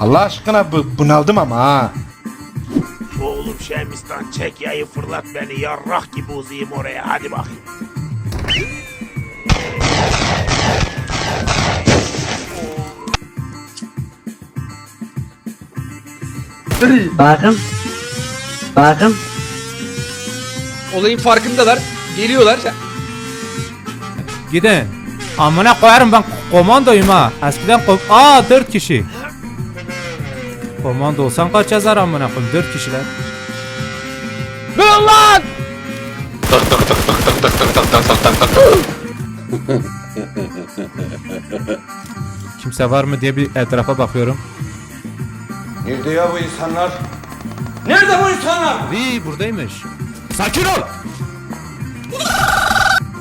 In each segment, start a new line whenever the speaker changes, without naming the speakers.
Allah aşkına bu, bunaldım ama ha.
Oğlum Şemistan çek yayı fırlat beni yarrak gibi uzayım oraya hadi bakayım.
Bakın. Bakın.
Olayın farkındalar. Geliyorlar.
Gidin. Amına koyarım ben komandoyum ha. Eskiden kom Aa 4 kişi. Komando olsan kaç yazar amına koyayım 4 kişiler.
Durun lan!
Kimse var mı diye bir etrafa bakıyorum.
Nerede ya bu insanlar?
Nerede bu insanlar?
İyi buradaymış. Sakin ol.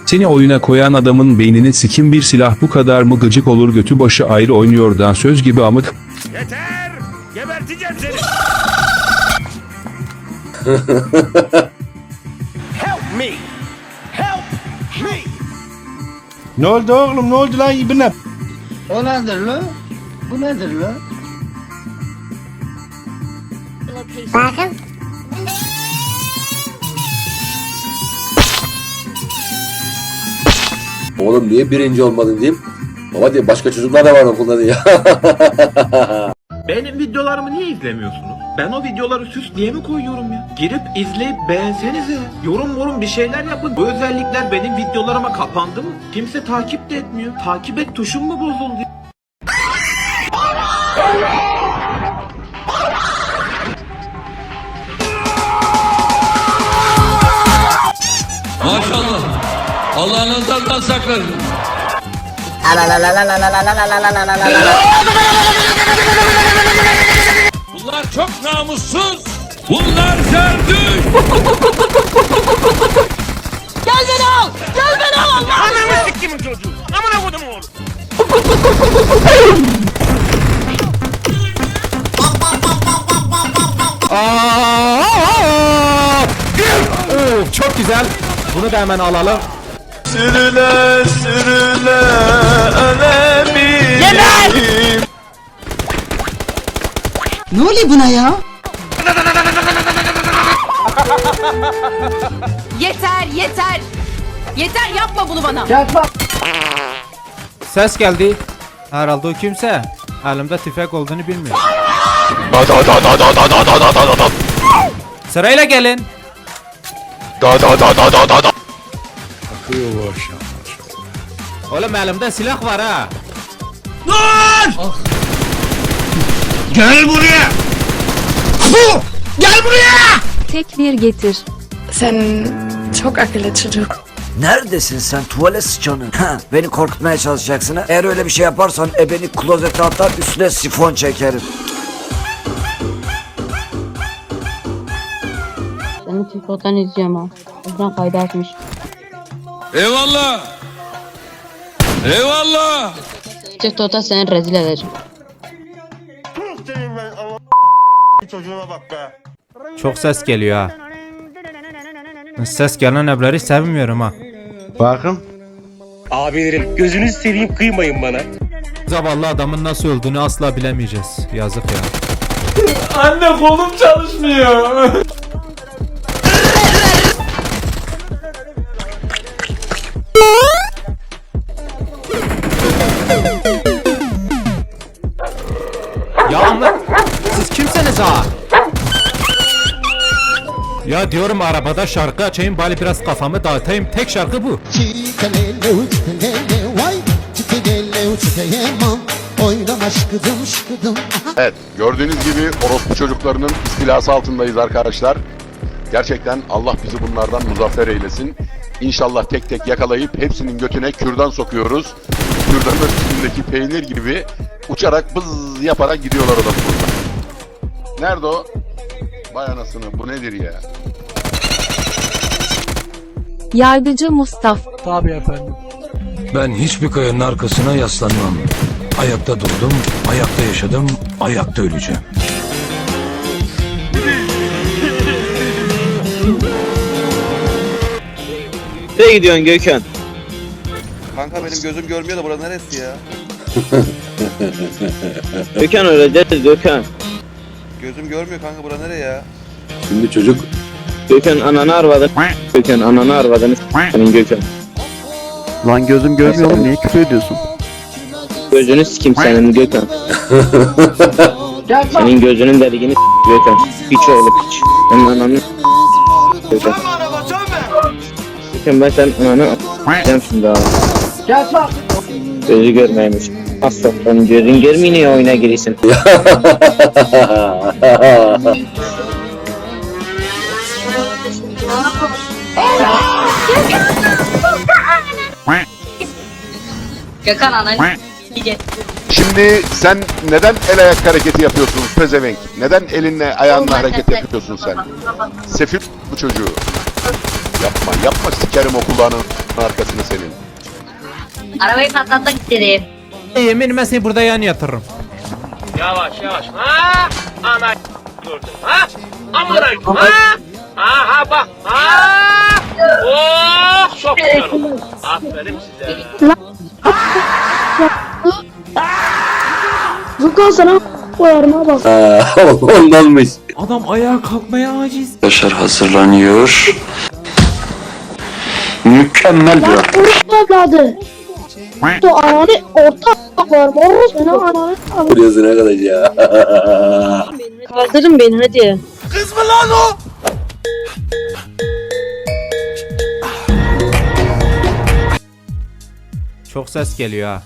Seni oyuna koyan adamın beynini sikim bir silah bu kadar mı gıcık olur götü başı ayrı oynuyor dansöz gibi amık.
Yeter! Geberteceğim seni! Help me! Help me!
Ne oldu oğlum ne oldu lan ibne?
O nedir lo? Bu nedir lo?
Bakın.
Oğlum niye birinci olmadın diyeyim. Baba diye başka çocuklar da var okulda diye.
Benim videolarımı niye izlemiyorsunuz? Ben o videoları süs diye mi koyuyorum ya? Girip izleyip beğensenize. Yorum yorum bir şeyler yapın. Bu özellikler benim videolarıma kapandı mı? Kimse takip de etmiyor. Takip et tuşum mu bozuldu?
saklasın. Bunlar çok namussuz. Bunlar zerdüş.
Ananı siktimin çocuğu! Amına kodum oğlum!
Oo, çok güzel. Bunu da hemen alalım.
Sürüle sürüle ölebilirim.
Ne oluyor buna ya?
Yeter yeter. Yeter yapma bunu bana.
Yapma.
Ses geldi. Herhalde o kimse. Elimde tüfek olduğunu bilmiyor. Sırayla gelin. Oğlum elimde silah var ha.
Tek bir getir.
Sen çok akıllı çocuk.
Neredesin sen tuvalet sıçanı? Ha, beni korkutmaya çalışacaksın ha? Eğer öyle bir şey yaparsan e beni klozete atar üstüne sifon çekerim.
Seni TikTok'tan izliyorum ha. Ekran kaydı açmış.
Eyvallah. Eyvallah.
TikTok'ta seni rezil edeceğim.
Çocuğuna bak be!
Çok ses geliyor ha. Ses gelen evleri sevmiyorum ha.
Bakın.
Abilerim gözünüzü seveyim kıymayın bana.
Zavallı adamın nasıl öldüğünü asla bilemeyeceğiz. Yazık ya.
Anne kolum çalışmıyor.
Ya diyorum arabada şarkı açayım bari biraz kafamı dağıtayım. Tek şarkı bu.
Evet, gördüğünüz gibi orospu çocuklarının istilası altındayız arkadaşlar. Gerçekten Allah bizi bunlardan muzaffer eylesin. İnşallah tek tek yakalayıp hepsinin götüne kürdan sokuyoruz. Kürdanın üstündeki peynir gibi uçarak bız yaparak gidiyorlar adam burada. Nerede o? Vay anasını bu nedir ya?
Yargıcı Mustafa.
Ben hiçbir kayanın arkasına yaslanmam. Ayakta durdum, ayakta yaşadım, ayakta öleceğim.
Nereye gidiyorsun Gökhan?
Kanka benim gözüm görmüyor da bura neresi ya?
Gökhan öleceğiz Gökhan.
Gözüm görmüyor kanka bura nereye ya?
Şimdi çocuk
Gökhan ananı arvadın. Gökhan ananı arvadın. Senin Gökhan.
Lan gözüm görmüyor oğlum niye küfür ediyorsun?
Gözünü sikim senin Gökhan. senin gözünün deliğini s- Gökhan. Piç oğlu piç. Senin ananı Gökhan. Gökhan ben senin ananı a**acağım şimdi abi. Gözü görmeymiş. Aslan gözün görmüyor niye oyuna girişsin.
Gökhan ananı
Şimdi sen neden el ayak hareketi yapıyorsun pezevenk? Neden elinle ayağınla hareket yapıyorsun sen? Sefil bu çocuğu. Yapma yapma sikerim o kulağının arkasını senin.
Arabayı patlatmak istedim.
Yemin ben seni burada yan yatırırım.
Yavaş yavaş. Ha? Ana gördüm. Ha? Amına ha? Aha bak. Ha? Oh çok güzel oldu. Aferin size.
Gökhan sana koyarım ha bak.
Ha, ondanmış.
Adam ayağa kalkmaya aciz.
Arkadaşlar hazırlanıyor. Mükemmel bir
Lan orospu evladı. Tu ananı orta var. Orospu ne ananı.
Burası ne kadar ya.
Kaldırın beni hadi.
Çok ses geliyor ha.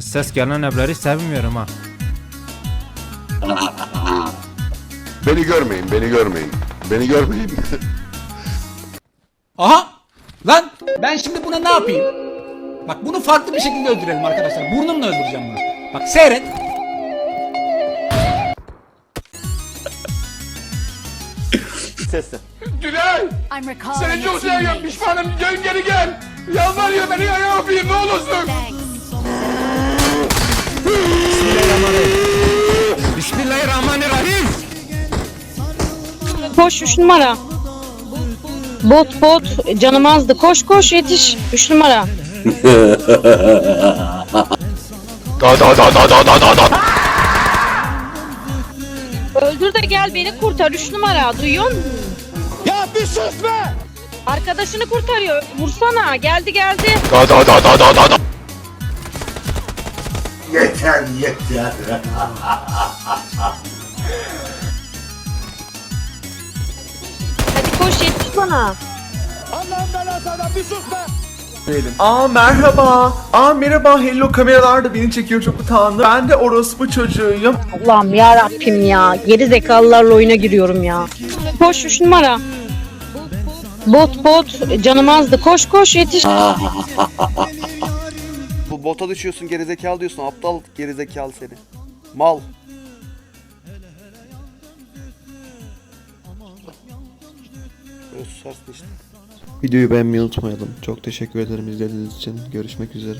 Ses gelen evleri sevmiyorum ha.
Beni görmeyin beni görmeyin. Beni görmeyin.
Aha! Lan ben şimdi buna ne yapayım? Bak bunu farklı bir şekilde öldürelim arkadaşlar. Burnumla öldüreceğim bunu. Bak seyret.
I'm recalling
Çok seviyorum pişmanım. Dön geri gel. Yalvarıyor beni ayağa öpeyim ne olursun.
Bismillahirrahmanirrahim.
Koş 3 numara. Bot bot canım azdı. Koş koş yetiş. 3 numara.
Da da da da da da da da.
Öldür de gel beni kurtar 3 numara. Duyuyor musun? Ya bir sus be! Arkadaşını kurtarıyor. Vursana. Geldi geldi.
Da da da da da da da.
Hadi koş yetiş bana.
Aa merhaba. Aa merhaba hello kameralar da beni çekiyor çok utandım. Ben de orospu çocuğuyum.
Allah'ım ya Rabbim ya. Geri zekalılarla oyuna giriyorum ya. Koş 3 numara. Bot bot canım azdı. Koş koş yetiş.
Bu bota düşüyorsun gerizekalı diyorsun aptal gerizekalı seni. Mal. Böyle susarsın işte.
Videoyu beğenmeyi unutmayalım. Çok teşekkür ederim izlediğiniz için. Görüşmek üzere.